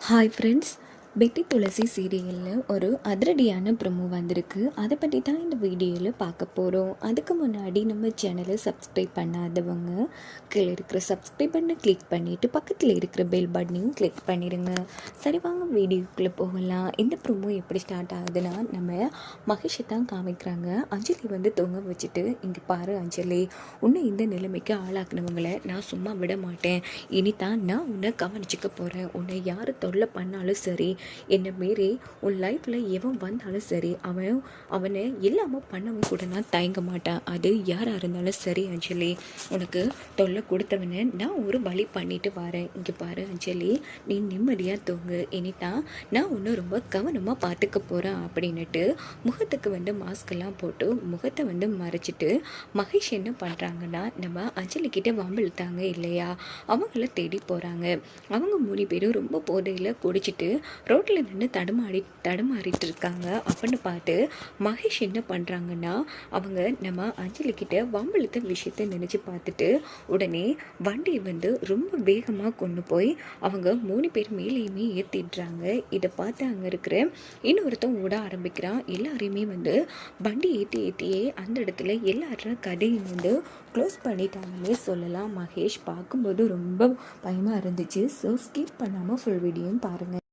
Hi friends பெட்டி துளசி சீரியலில் ஒரு அதிரடியான ப்ரொமோ வந்திருக்கு. அதை பற்றி தான் இந்த வீடியோவில் பார்க்க போகிறோம் அதுக்கு முன்னாடி நம்ம சேனலை சப்ஸ்கிரைப் பண்ணாதவங்க கீழே இருக்கிற சப்ஸ்கிரைப் பண்ண கிளிக் பண்ணிவிட்டு பக்கத்தில் இருக்கிற பெல் பட்டனையும் கிளிக் பண்ணிடுங்க சரி வாங்க வீடியோக்குள்ளே போகலாம். இந்த ப்ரொமோ எப்படி ஸ்டார்ட் ஆகுதுன்னா நம்ம மகேஷை தான் காமிக்கிறாங்க. அஞ்சலி வந்து தொங்க வச்சுட்டு இங்கே பாரு அஞ்சலி உன்னை இந்த நிலைமைக்கு ஆளாக்குனவங்களை நான் சும்மா விட மாட்டேன். இனி தான் நான் உன்னை கவனிச்சுக்க போகிறேன் உன்னை யார் தொல்லை பண்ணாலும் சரி என்னை மீறி உன் லைஃப்பில் எவன் வந்தாலும் சரி அவன் அவனை இல்லாமல் பண்ணவும் கூட நான் தயங்க மாட்டேன். அது யாராக இருந்தாலும் சரி அஞ்சலி. உனக்கு தொல்லை கொடுத்தவனை நான் ஒரு வழி பண்ணிட்டு வரேன். இங்கே பாரு அஞ்சலி நீ நிம்மதியாக தூங்கு. இனிதான் நான் ஒன்று ரொம்ப கவனமாக பார்த்துக்க போகிறேன் அப்படின்னுட்டு முகத்துக்கு வந்து மாஸ்க்கெல்லாம் போட்டு முகத்தை வந்து மறைச்சிட்டு மகேஷ் என்ன பண்ணுறாங்கன்னா நம்ம அஞ்சலி கிட்ட வம்பிழுத்தாங்க இல்லையா? அவங்கள தேடி போகிறாங்க அவங்க மூணு பேரும் ரொம்ப போதையில் குடிச்சிட்டு ரோட்டில் நின்று தடுமாறி தடுமாறிட்டு இருக்காங்க. அப்படின்னு பார்த்து மகேஷ் என்ன பண்ணுறாங்கன்னா அவங்க நம்ம அஞ்சலி வம்பளத்த விஷயத்த நினச்சி பார்த்துட்டு உடனே வண்டியை வந்து ரொம்ப வேகமாக கொண்டு போய் அவங்க மூணு பேர் மேலேயுமே ஏற்றிடுறாங்க இதை பார்த்து அங்கே இருக்கிற இன்னொருத்தன் ஓட ஆரம்பிக்கிறான். எல்லாரையுமே வந்து வண்டி ஏற்றி ஏற்றியே அந்த இடத்துல எல்லாரும் கதையும் வந்து க்ளோஸ் பண்ணிட்டாங்கன்னே சொல்லலாம். மகேஷ் பார்க்கும்போது ரொம்ப பயமாக இருந்துச்சு. ஸோ ஸ்கிப் பண்ணாமல் ஃபுல் வீடியோவும் பாருங்கள்